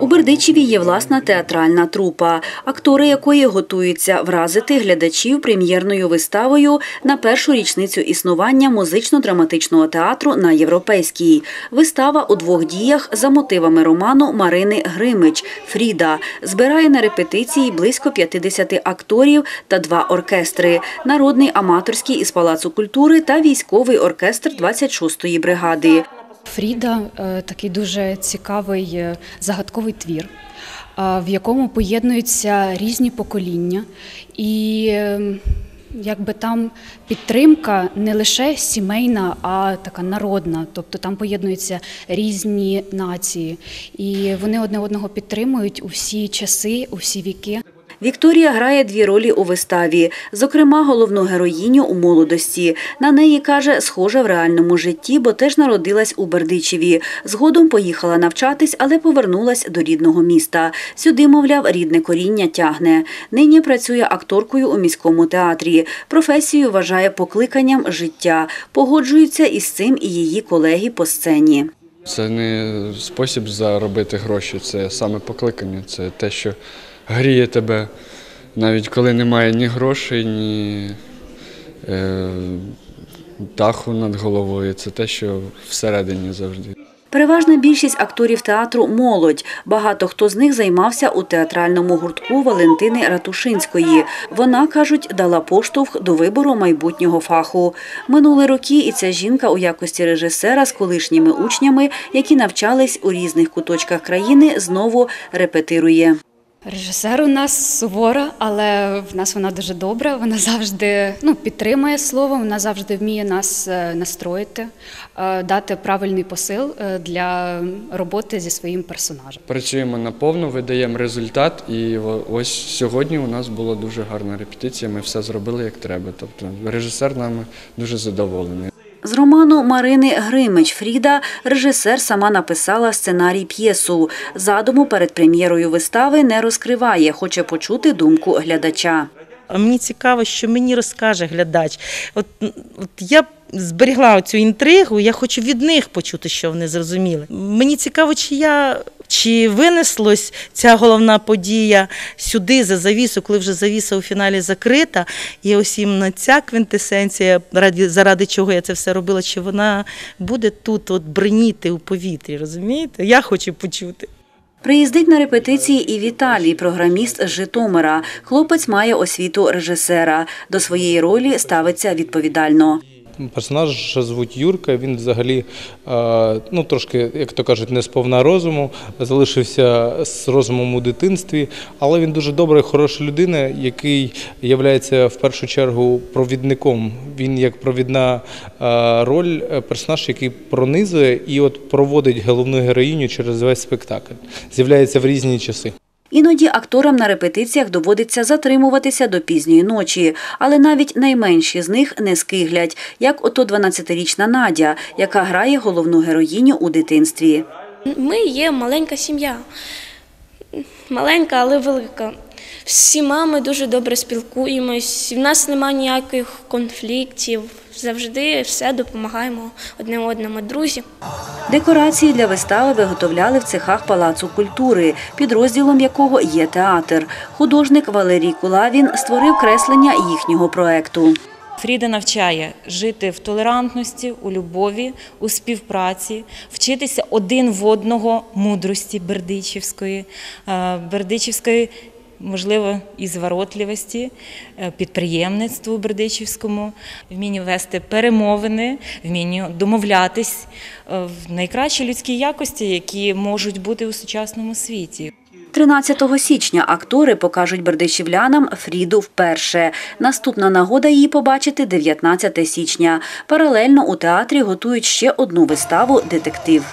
У Бердичеві є власна театральна трупа, актори якої готуються вразити глядачів прем'єрною виставою на першу річницю існування музично-драматичного театру на Європейській. Вистава у двох діях за мотивами роману Марини Гримич Фріда збирає на репетиції близько 50 акторів та два оркестри: народний аматорський із Палацу культури та військовий оркестр 26-ї бригади. Фріда е, такий дуже цікавий е, загадковий твір, е, в якому поєднуються різні покоління, і е, якби там підтримка не лише сімейна, а така народна. Тобто там поєднуються різні нації, і вони одне одного підтримують у всі часи, у всі віки. Вікторія грає дві ролі у виставі, зокрема, головну героїню у молодості. На неї каже, схожа в реальному житті, бо теж народилась у Бердичеві. Згодом поїхала навчатись, але повернулась до рідного міста. Сюди, мовляв, рідне коріння тягне. Нині працює акторкою у міському театрі. Професію вважає покликанням життя. Погоджуються із цим і її колеги по сцені. Це не спосіб заробити гроші, це саме покликання, це те, що гріє тебе, навіть коли немає ні грошей, ні е, даху над головою. Це те, що всередині завжди. Переважна більшість акторів театру молодь. Багато хто з них займався у театральному гуртку Валентини Ратушинської. Вона, кажуть, дала поштовх до вибору майбутнього фаху. Минули роки, і ця жінка у якості режисера з колишніми учнями, які навчались у різних куточках країни, знову репетирує. Режисер у нас сувора, але в нас вона дуже добра. Вона завжди ну, підтримує слово, вона завжди вміє нас е, настроїти, е, дати правильний посил е, для роботи зі своїм персонажем. Працюємо наповну, видаємо результат, і ось сьогодні у нас була дуже гарна репетиція. Ми все зробили як треба. Тобто режисер нами дуже задоволений. З роману Марини Гримич Фріда режисер сама написала сценарій п'єсу. Задуму перед прем'єрою вистави не розкриває, хоче почути думку глядача. Мені цікаво, що мені розкаже глядач. От, от я зберігла цю інтригу, я хочу від них почути, що вони зрозуміли. Мені цікаво, чи я. Чи винеслось ця головна подія сюди за завісу, коли вже завіса у фіналі закрита, і ось іменно ця квінтесенція, раді, заради чого я це все робила, чи вона буде тут от бриніти у повітрі, розумієте? Я хочу почути. Приїздить на репетиції і Віталій, програміст з Житомира. Хлопець має освіту режисера. До своєї ролі ставиться відповідально. Персонаж звуть Юрка. Він взагалі е, ну трошки, як то кажуть, не сповна розуму, залишився з розумом у дитинстві, але він дуже добра і хороша людина, який є в першу чергу провідником. Він як провідна е, роль, е, персонаж, який пронизує і от проводить головну героїню через весь спектакль. З'являється в різні часи. Іноді акторам на репетиціях доводиться затримуватися до пізньої ночі, але навіть найменші з них не скиглять, як ото 12-річна Надя, яка грає головну героїню у дитинстві. Ми є маленька сім'я. Маленька, але велика. Всіма ми дуже добре спілкуємось. В нас немає ніяких конфліктів. Завжди все допомагаємо одне одному, друзі. Декорації для вистави виготовляли в цехах Палацу культури, підрозділом якого є театр. Художник Валерій Кулавін створив креслення їхнього проекту. Фріда навчає жити в толерантності, у любові, у співпраці, вчитися один в одного мудрості бердичівської, е, бердичівської, можливо, і зворотливості, е, підприємництву бердичівському, вмінні вести перемовини, вмінні домовлятись е, в найкращі людські якості, які можуть бути у сучасному світі. 13 січня актори покажуть бердичівлянам Фріду вперше. Наступна нагода її побачити 19 січня. Паралельно у театрі готують ще одну виставу Детектив.